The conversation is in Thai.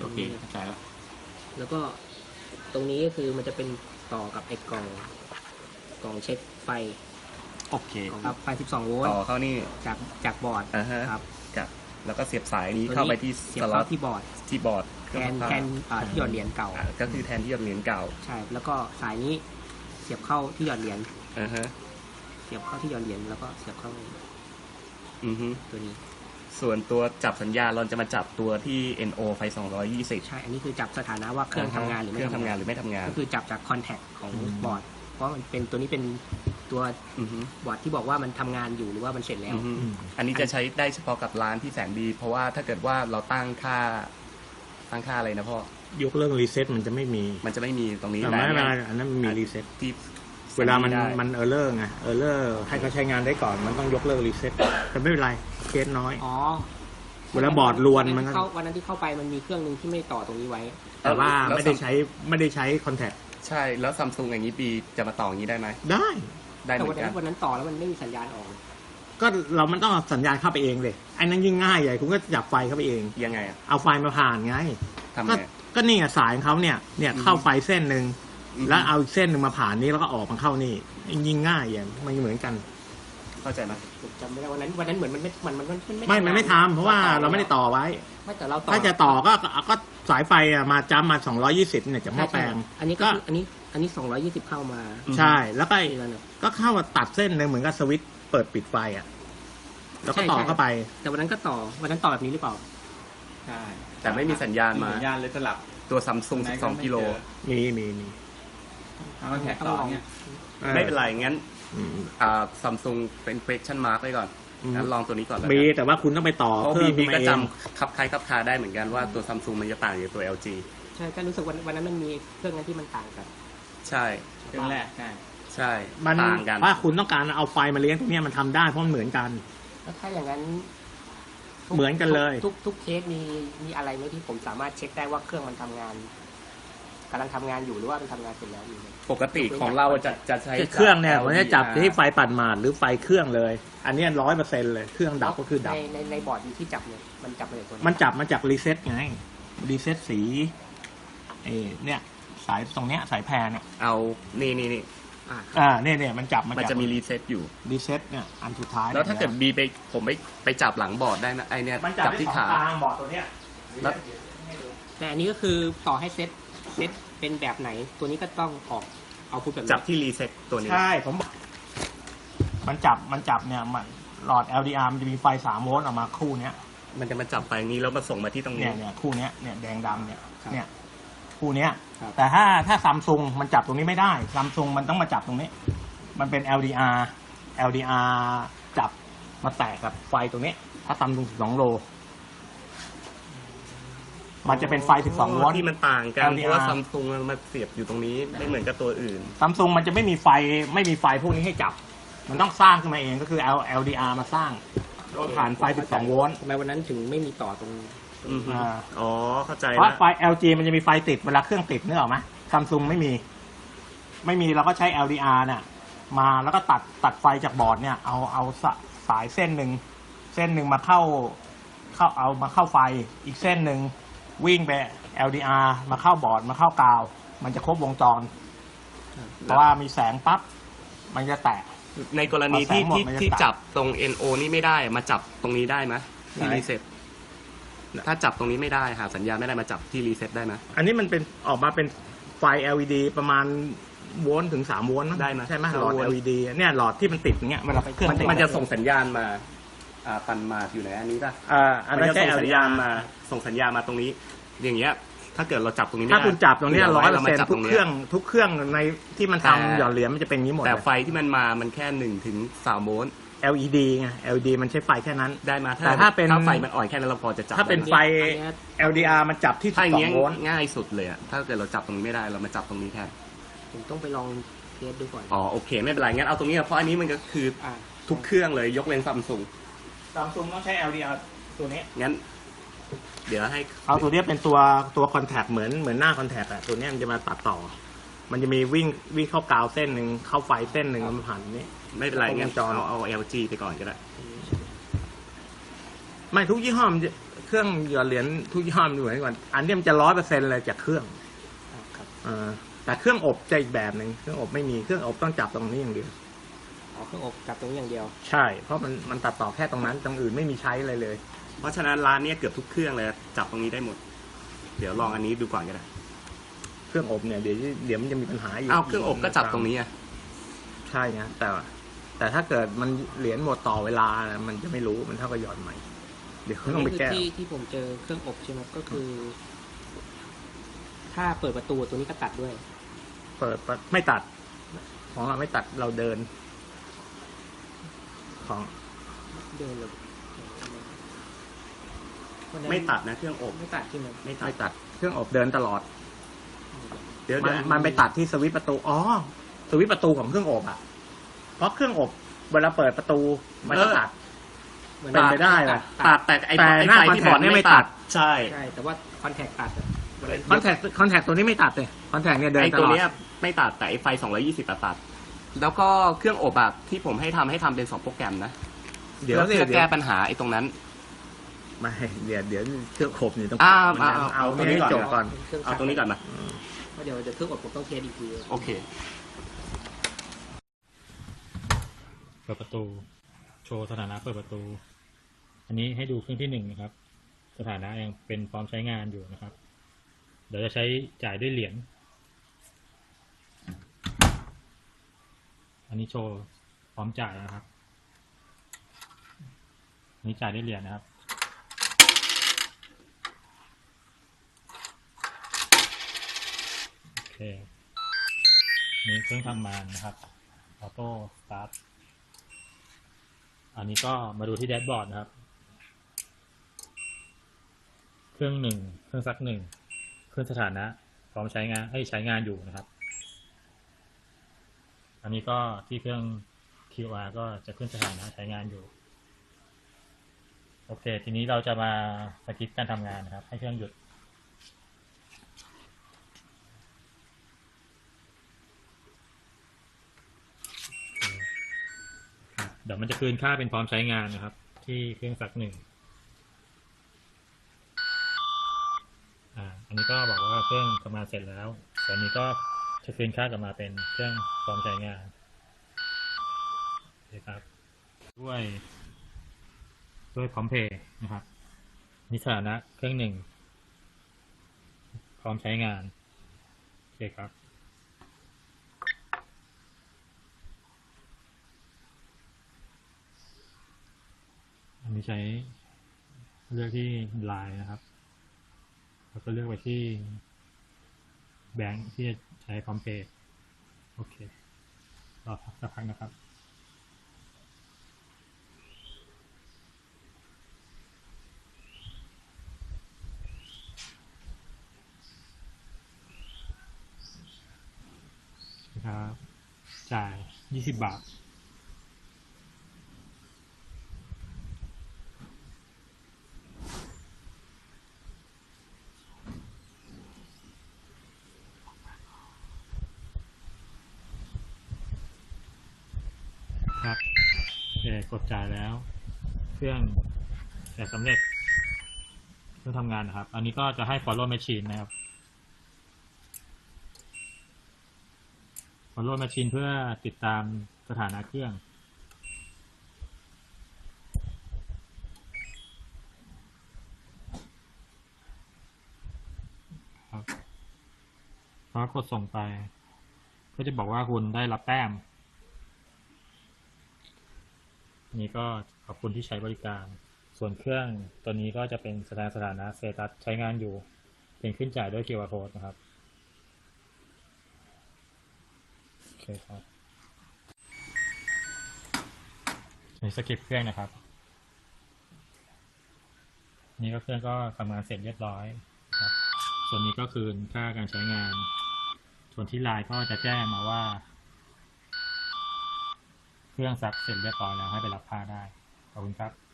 โอเคเข้าใจแล้วแล้วก็ตรงนี้ก็คือมันจะเป็นต่อกับไอ้กล่องกล่องเช็คไฟโอเคครับไฟ 12 โวลต์ต่อเข้านี่จากจากบอร์ดอ่าฮะครับกับแล้วก็เสียบสายนี้ตัวเข้าไปที่เสียสบล็อเข้าตที่บอร์ดที่บอร์ดแทนแทนอ่าที่หยอดเหรียญเก่า อ่าก็คือแทนที่จะเหรียญเก่าใช่ แล้วก็สายนี้เสียบเข้าที่หยอดเหรียญอ่าฮะเสียบเข้าที่หยอดเหรียญแล้วก็เสียบเข้าอือฮึตัวนี้ ส่วนตัวจับสัญญาณเราจะมาจับตัวที่ NO ไฟ 220 ใช่ อันนี้คือจับสถานะว่าเครื่องทำงานหรือเคไม่รื่องทำงานหรือไม่ทำงาน ก็คือจับจากคอนแทคของบอร์ด เพราะมันเป็นตัวนี้เป็นตัวอือฮึบอร์ดที่บอกว่ามันทำงานอยู่หรือว่ามันเสร็จแล้ว อือฮึอันนี้จะใช้ได้เฉพาะกับร้านที่แสนดี เพราะว่าถ้าเกิดว่าเราตั้งค่า ตั้งค่าอะไรนะพ่อ ยกเลิกรีเซ็ตมันจะไม่มีมันจะไม่มีตรงนี้แต่แต่ไม่เนี่เป็นยไรอันนั้นมันมีรีเซ็ตที่เวลามันได้มันเออร์เลอร์ไงเออร์เลอร์ให้เขาใช้งานได้ก่อนมันต้องยกเลิกรีเซ็ตแต่ไม่เป็นไร เคสน้อย อ๋อเวลาบอร์ดรวนมันก็ เข้าวันนั้นที่เข้าไปมันมีเครื่องหนึงที่ไม่ต่อตรงนี้ไว้ แต่ว่าแล้วไม่ได้ใช้ไม่ได้ใช้คอนแทคใช่แล้วซัมซุงอย่างนี้ปีจะมาต่ออย่างนี้ได้ไหมได้ ได้เหแต่มืวัอนนนั้กันนวันนั้นต่อแล้วมันไม่มีสัญญาณออก ก็เรามันต้องเอาสัญญาณเข้าไปเองเลยไอ้นั้นยิ่งง่ายใหญ่คุณก็จับไฟเข้าไปเอง ยังไงอะเอาไฟมาผ่านไง ทำก็ไงก็นี่ไงสายของเขาเนี่ย เนี่ยเข้าไฟเส้นหนึ่งอืม แล้วเอาอีกเส้นหนึ่งมาผ่านนี้แล้วก็ออกมาเข้านี่ยิ่งง่ายอย่างมันเหมือนกัน เข้าใจไหมผมจำไม่ได้วันนั้นวันนั้นเหมือนมันไม่มันมันมันไม่มันไม่ทำเพราะว่าเราไม่ได้ต่อไว้ ไม่แต่เราต่อถ้าจะต่อก็ก็ก็สายไฟอะมาจ้ำมา220เนี่ยจากหม้อแปลงใช่อันนี้ก็คืออันนี้อันนี้220เข้ามา ใช่ แล้วก็อีกแล้วเนี่ยก็เข้ามาตัดเส้นหนึ่งเหมือนกับสวิตช์เปิดปิดไฟอะแล้วก็ใช่ต่อใช่เข้าไป แต่วันนั้นก็ต่อวันนั้นต่อแบบนี้หรือเปล่าใช่แต่ไม่มีสัญญาณมาสัญญาณเลยสลับตัวซัมซุงไหน12กิโลมีมีมีเอามาแท็กต่อเนี่ยไม่เป็นไรงั้น อืม อ่าซัมซุงเป็น question mark ไว้ก่อนอืม งั้นลองตัวนี้ก่อนแล้วมีกันแต่ว่าคุณต้องไปต่อเพราะเครื่บีองบีขึ้นก็มาเองจำคับคล้ายคับคาได้เหมือนกันว่าตัวซัมซุงมันจะต่างจากตัว LG ใช่ก็รู้สึกวันวันนั้นมันมีเครื่องนั้นที่มันต่างกัน ใช่เครื่องแรกใช่ใช่มันต่างกัน ว่าคุณต้องการเอาไฟมาเลี้ยงตรงเนี้ยมันทำได้เพราะมันเหมือนกัน แล้วถ้าอย่างนั้นทุเหมือนกันเลย ทุกทุกเคสมีมีอะไรไหมที่ผมสามารถเช็คได้ว่าเครื่องมันทำงาน กำลังทำงานอยู่หรือว่ามันทำงานเสร็จแล้วอยู่ปกติของเราจะจะใช้เครื่องเนี่ยจากมันจะจับ LDR ที่ไฟปั่นหมาดหรือไฟเครื่องเลย อันเนี้ร้อยเปอร์เซ็นเลย เครื่องดับก็คือดับ ในในในบอร์ดที่จับเนี่ยมันจับมาจากตัวไหมันจับมาจากรีเซ็ตไงรีเซ็ตสีเอเนี่ยสายตรงเนี้ยสายแพรเนี่ยเอานี่นี่นี่อ่าอ่าเนี่ยเนี่ยมันจับมามันจากจะมีรีเซ็ตอยู่ รีเซ็ตเนี่ยอันสุดท้ายแล้วถ้าเกิดบีไปผมไปไปจับหลังบอร์ดได้นะไอเนี่ยมันจับจับที่ที่ขา ขาทางบอร์ดตัวเนี้ยแล้ว แต่อันนี้ก็คือต่อให้เซต เซตเป็นแบบไหน ตัวนี้ก็ต้องออกเอาพุทแบบนี้จับที่รีเซ็ตตัวนี้ ใช่ผมบอกมันจับมันจับเนี่ยมันหลอด LDR มันจะมีไฟสามโวลต์ออกมาคู่เนี้ยมันจะมาจับไปนี้แล้วมาส่งมาที่ตรงเนี่นี้ ยเนี่ยคู่เนี้ยเนี่ยแดงดำเนี่ยครับเนี่ยคู่เนี้ย ครับ แต่ถ้าถ้าซัมซุงมันจับตรงนี้ไม่ได้ซัมซุงมันต้องมาจับตรงนี้ มันเป็น LDR LDR จับมาแตกกับไฟตรงนี้ ถ้าซัมซุง12โล มันจะเป็นไฟ 12 โวลต์ ที่มันต่างกัน LDR เพราะว่าซัมซุงมันมาเสียบอยู่ตรงนี้ไม่เหมือนกับตัวอื่น ซัมซุงมันจะไม่มีไฟไม่มีไฟพวกนี้ให้จับ มันต้องสร้างขึ้นมาเองก็คือ L LDR มาสร้างโดยผ่านไฟ 12 โวลต์ทำไมวันนั้นถึงไม่มีต่อตรงอือฮึอ่าอ๋อเข้าใจเพราะแล้วไฟ LG มันจะมีไฟติดเวลาเครื่องติดนึกออกไหมซัมซุงไม่มี ไม่มีเราก็ใช้ LDR เนี่ยมาแล้วก็ตัดตัดไฟจากบอร์ดเนี่ยเอาเอาสะสายเส้นหนึ่งเส้นหนึ่งมาเข้าเข้าเอามาเข้าไฟอีกเส้นหนึ่ง วิ่งไป LDR มาเข้าบอร์ดมาเข้ากาว มันจะครบวงจร เพราะว่ามีแสงปั๊บมันจะแตก ในกรณีที่พอแสงหมดที่มันจะที่ตัดจับตรง NO นี่ไม่ได้มาจับตรงนี้ได้ไหมที่ไหนรีเซ็ตถ้าจับตรงนี้ไม่ได้หาสัญญาณไม่ได้มาจับที่รีเซ็ตได้ไหม อันนี้มันเป็นออกมาเป็นไฟ LED ประมาณโวลต์ถึงสามโวลต์มั้งได้ไหมใช่ไหมสามหลอด โวลต์ LED เนี่ยหลอดที่มันติดอย่างเงี้ยเวลาเครื่องมันติด มันจะส่งสัญญาณมา อ่าปันมาอยู่ไหนอันนี้ป่ะอ่าอันมันนั้นจะใช้ส่งสัญ LDR ญาณมาส่งสัญญาณมาตรงนี้ อย่างเงี้ย ถ้าเกิดเราจับตรงนี้ไม่ถ้าได้คุณจับตรงเนี้ดี๋วร้อยเปอเราร์มาเซ็นจับต์ทุตกงเคนี้ยรื่อง ทุกเครื่องในที่มันแต่ทำหยอดเหรียญมันจะเป็นอย่างนี้หมดแต่เลย ไฟที่มันมามันแค่หนึ่งถึงสามโวลต์ LED ไง LED มันใช้ไฟแค่นั้น ได้มาแต่ถ้าเป็น ถ้าไฟมันอ่อนแค่นั้นเราพอจะจับถ้าเป็นด้ไฟอันเนี้ย LDR มันจับที่ถ้าอย่างเงี้ย12โวลต์ง่ายสุดเลยอะถ้าเกิดเราจับตรงนี้ไม่ได้เรามาจับตรงนี้แทนผมต้องไปลองเทสดูก่อนอ๋อโอเคไม่เป็นไรงั้นเอาตรงนี้เพราะอันนี้มันก็คืออ่าทุกเครื่องเลยยกเว้นซัมซุง ซัมซุงต้องใช้ LDR ตัวนี้ งั้น เดี๋ยวให้เอาตัวเนี้ยเป็นตัวตัวคอนแทคเหมือนเหมือนหน้าคอนแทคอะตัวเนี้ยมันจะมาตัดต่อ มันจะมีวิ่งวิ่งเข้ากาวเส้นหนึ่งเข้าไฟเส้นหนึ่งมันผ่านนี้ ไม่เป็นไรงั้นวงจรเอาเอา LG ไปก่อนก็ได้ ไม่ทุกยี่ห้อมันจะเครื่องหยอดเหรียญทุกยี่ห้อมันเหมือนกันอันนี้มันจะร้อยเปอร์เซ็นต์เลยจากเครื่องอ่าครับเออแต่เครื่องอบจะอีกแบบหนึ่งเครื่องอบไม่มีเครื่องอบต้องจับตรงนี้อย่างเดียว อ๋อเครื่องอบกับตรงนี้อย่างเดียว ใช่ เพราะมันมันตัดต่อแค่ตรงนั้น ตรงอื่นไม่มีใช้อะไรเลย เพราะฉะนั้นร้านเนี้ยเกือบทุกเครื่องเลยจับตรงนี้ได้หมด เดี๋ยวลองอันนี้ดูก่อนก็ได้เครื่องอบเนี่ยเดี๋ยวเดี๋ยวมันจะมีปัญหาอยู่อ้าวเครื่องอบก็จับตรงนี้อะใช่นะแต่ว่าแต่ถ้าเกิดมันเหรียญหมดต่อเวลานะมันจะไม่รู้มันเท่ากับหยอดใหม่ เดี๋ยวต้องไปนี่คือแก้ ที่ที่ผมเจอเครื่องอบใช่ไหมก็คือ ถ้าเปิดประตูตัวนี้ก็ตัดด้วย เปิดปะไม่ตัด ของเราไม่ตัดเราเดิน ของเดินเลยไม่ตัดนะเครื่องอบไม่ตัดใช่ไหมไม่ตัดไม่ตัดเครื่องอบเดินตลอด เดี๋ยวมัเดี๋นยวมันไปตัดที่สวิตช์ประตูอ๋อสวิตช์ประตูของเครื่องอบอะ เพราะเครื่องอบเวลาเปิดประตูมันก็ตัดหมือเป็นไปได้ตัว่ะตัดแต่ไอ้แต่ไอ้หน้าไฟที่บอร์ด contact เนี่ยไม่ไม่ตัตัดดใช่ใช่แต่ว่าคอนแทคตัดอะคอนแทคคอนแทคตัวนี้ไม่ตัดเลยคอนแทคเนี่ยเดินไอ้ตตัวลอดเนี้ยไม่ตัดแต่ไอ้ไฟ220อะตัด แล้วก็เครื่องอบอะที่ผมให้ทำให้ทำเป็นสองโปรแกรมนะเดี๋ยวเพื่สิอเดี๋ยแก้วปัญหาไอ้ตรงนั้น ไม่เดี๋ยวเดี๋ยวเครื่องขบนี่ต้องอ่ามันเอาเอาเอาไม่ให้จบก่อน เครื่องเอาตรงนี้ก่อนนะเพราะเดี๋ยวเดี๋ยวเครื่องอบผมต้องเทสอีกที โอเค เปิดประตู โชว์สถานะเปิดประตู อันนี้ให้ดูเครื่องที่หนึ่งนะครับ สถานะยังเป็นพร้อมใช้งานอยู่นะครับ เดี๋ยวจะใช้จ่ายด้วยเหรียญ นนี้โชว์พร้อมจ่ายนะครับนนี้จ่ายได้เหรียญนะครับ โอเค นี้เครื่องทำงานนะครับ ออโต้สตาร์ท อันนี้ก็มาดูที่แดชบอร์ดนะครับ เครื่องหนึ่ง เครื่องซักหนึ่ง เครื่องสถานะ พร้อมใช้งานให้ใช้งานอยู่นะครับ อันนี้ก็ที่เครื่อง QR ก็จะขึ้นสถานะใช้งานอยู่ โอเค ทีนี้เราจะมาสกิปการทำงานนะครับ ให้เครื่องหยุด เดี๋ยวมันจะคืนค่าเป็นพร้อมใช้งานนะครับ ที่เครื่องซักหนึ่งอ่าอันนี้ก็บอกว่าเครื่องทำงานเสร็จแล้วส่นี้ก็ จะคืนค่ากลับมาเป็นเครื่องพร้อมใช้งานโอเคครับด้วยด้วยพร้อมเพย์นะครับนิสถานะเครื่องหนึ่ง พร้อมใช้งานโอเคครับอันนี้ใช้เลือกที่ไลน์นะครับ แล้วก็เลือกไปที่ แบงค์ที่จะใช้พร้อมเพย์โอเครอพักสักพักนะครับนะครับจ่าย 20 บาท ครับโอ เคกดจ่ายแล้ว เครื่องแต่สำเร็จเครื่องทำงานนะครับ อันนี้ก็จะให้ follow machine นะครับ follow machine เพื่อติดตามสถานะเครื่องครับพอกดส่งไป ก็จะบอกว่าคุณได้รับแต้ม นี่ก็ขอบคุณที่ใช้บริการ ส่วนเครื่องตัวนี้ก็จะเป็นแสดงสถานะเซตัสใช้งานอยู่ เป็นขึ้นจ่ายด้วย QR code นะครับโอเคครับนี่สกิปเครื่องนะครับ นี่ก็เครื่องก็ทำงานเสร็จเรียบร้อยครับ ส่วนนี้ก็คืนค่าการใช้งาน ส่วนที่ไลน์ก็จะแจ้งมาว่า เครื่องซักเสร็จเรียบร้อยแล้วให้ไปรับผ้าได้ ขอบคุณครับ